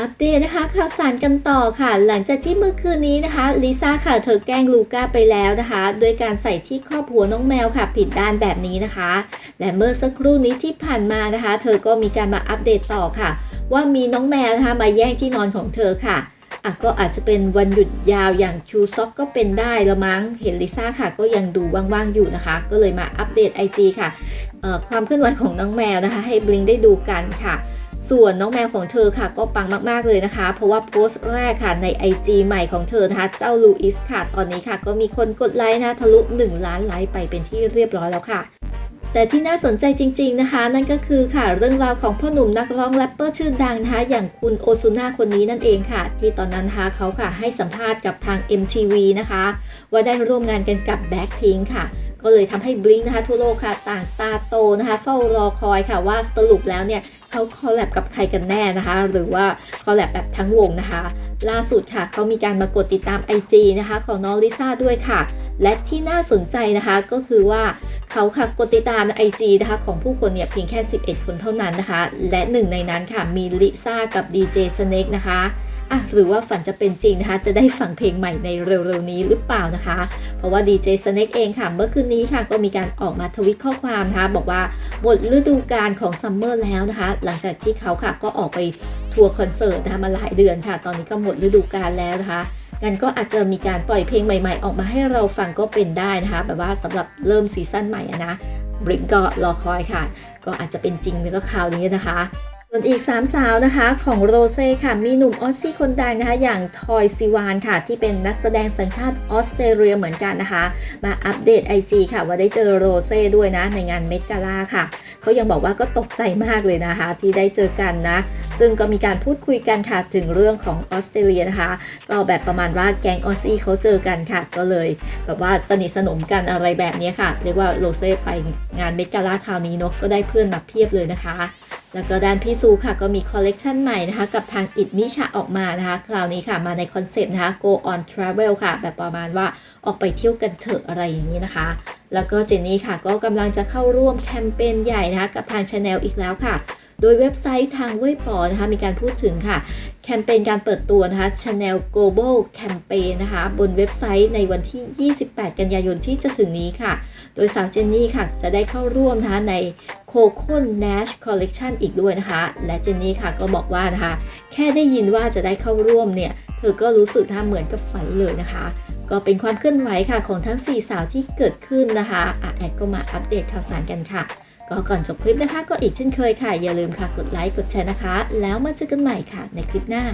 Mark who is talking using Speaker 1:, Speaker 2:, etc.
Speaker 1: อัปเดตนะคะข่าวสารกันต่อค่ะ หลังจากที่เมื่อคืนนี้นะคะลิซ่าค่ะเธอแกล้งลูก้าไปแล้วนะคะด้วยการใส่ที่ครอบหัวน้องแมวค่ะผิดด้านแบบนี้นะคะ และเมื่อสักครู่นี้ที่ผ่านมานะคะ เธอก็มีการมาอัปเดตต่อค่ะ ว่ามีน้องแมวนะคะมาแย่งที่นอนของเธอค่ะอะก็อาจจะเป็นวันหยุดยาวอย่างชูซ็อกก็เป็นได้ละมั้งเห็นลิซ่าค่ะ ก็ยังดูว่างๆอยู่นะคะ ก็เลยมาอัปเดต IG ค่ะความเคลื่อนไหวของน้องแมวนะคะ ให้บลิงได้ดูกันค่ะ ส่วนน้องแมวของเธอค่ะก็ปังมากๆเลยนะคะ เพราะว่าโพสต์แรกค่ะใน IG ใหม่ของเธอนะคะ เจ้าลูอิสค่ะ ตอนนี้ค่ะ ก็มีคนกดไลค์นะทะลุ 1 ล้านไลค์ไปเป็นที่เรียบร้อยแล้วค่ะแต่ที่น่าสนใจจริง ๆนะคะ นั่นก็คือค่ะเรื่องราวของพ่อหนุ่มนักร้องแรปเปอร์ชื่อดังนะคะ อย่างคุณโอซูน่าคนนี้นั่นเองค่ะ ที่ตอนนั้นนะคะเขาค่ะให้สัมภาษณ์กับทาง MTV นะคะ ว่าได้ร่วมงานกันกับ Blackpink ค่ะ ก็เลยทำให้บลิงนะคะ ทั่วโลกค่ะ ต่างตาโตนะคะ เฝ้ารอคอยค่ะว่าสรุปแล้วเนี่ย เขาคอลแลบกับใครกันแน่นะคะ หรือว่าคอลแลบแบบทั้งวงนะคะ ล่าสุดค่ะเขามีการมากดติดตาม IG นะคะของน้องลิซ่าด้วยค่ะ และที่น่าสนใจนะคะก็คือว่าเขาค่ะกดติดตาม IG นะคะของผู้คนเนี่ยเพียงแค่ 11 คนเท่านั้นนะคะ และหนึ่งในนั้นค่ะมีลิซ่ากับดีเจสเน็กนะคะ อะหรือว่าฝันจะเป็นจริงนะคะ จะได้ฟังเพลงใหม่ในเร็วๆนี้หรือเปล่านะคะ เพราะว่าดีเจสเน็กเองค่ะ เมื่อคืนนี้ค่ะก็มีการออกมาทวิตข้อความนะคะบอกว่าหมดฤดูกาลของซัมเมอร์แล้วนะคะ หลังจากที่เขาค่ะก็ออกไปทัวร์คอนเสิร์ตนะคะมาหลายเดือนค่ะ ตอนนี้ก็หมดฤดูกาลแล้วนะคะงั้นก็อาจจะมีการปล่อยเพลงใหม่ๆ ออกมาให้เราฟังก็เป็นได้นะคะ แบบว่าสำหรับเริ่มซีซั่นใหม่นะบริงก็รอคอยค่ะ ก็อาจจะเป็นจริงแล้วก็คราวนี้นะคะ ส่วนอีก 3 สาวนะคะของโรเซ่ค่ะ มีหนุ่มออสซี่คนดังนะคะ อย่างทอยซิวานค่ะ ที่เป็นนักแสดงสัญชาติออสเตรเลียเหมือนกันนะคะ มาอัปเดต IG ค่ะ ว่าได้เจอโรเซ่ด้วยนะ ในงานเมดกาล่าค่ะเขายังบอกว่าก็ตกใจมากเลยนะคะ ที่ได้เจอกันนะ ซึ่งก็มีการพูดคุยกันค่ะ ถึงเรื่องของออสเตรเลียนะคะ ก็แบบประมาณว่าแก๊งออสซี่เขาเจอกันค่ะ ก็เลยแบบว่าสนิทสนมกันอะไรแบบนี้ค่ะ เรียกว่าโรเซ่ไปงานเมดกาล่าคราวนี้เนาะก็ได้เพื่อนมาเพียบเลยนะคะ แล้วก็ด้านพี่ซูค่ะก็มีคอลเลกชันใหม่นะคะ กับทางอิดนิชาออกมานะคะ คราวนี้ค่ะมาในคอนเซปต์นะคะ go on travel ค่ะ แบบประมาณว่าออกไปเที่ยวกันเถอะอะไรอย่างนี้นะคะ แล้วก็เจนนี่ค่ะก็กำลังจะเข้าร่วมแคมเปญใหญ่นะคะ กับทาง Channel อีกแล้วค่ะ โดยเว็บไซต์ทางเว็บปอนะคะ มีการพูดถึงค่ะแคมเปญการเปิดตัวนะคะ Channel Global Campaign นะคะ บนเว็บไซต์ในวันที่ 28 กันยายนที่จะถึงนี้ค่ะ โดยสาวเจนนี่ค่ะ จะได้เข้าร่วมนะคะใน Coco Nash Collection อีกด้วยนะคะ และเจนนี่ค่ะก็บอกว่านะคะ แค่ได้ยินว่าจะได้เข้าร่วมเนี่ย เธอก็รู้สึกนะคะเหมือนกับฝันเลยนะคะ ก็เป็นความเคลื่อนไหวค่ะของทั้ง 4 สาวที่เกิดขึ้นนะคะอะแอดก็มาอัปเดตข่าวสารกันค่ะ ก็ก่อนจบคลิปนะคะ ก็อีกเช่นเคยค่ะ อย่าลืมค่ะกดไลค์กดแชร์นะคะ แล้วมาเจอกันใหม่ค่ะในคลิปหน้า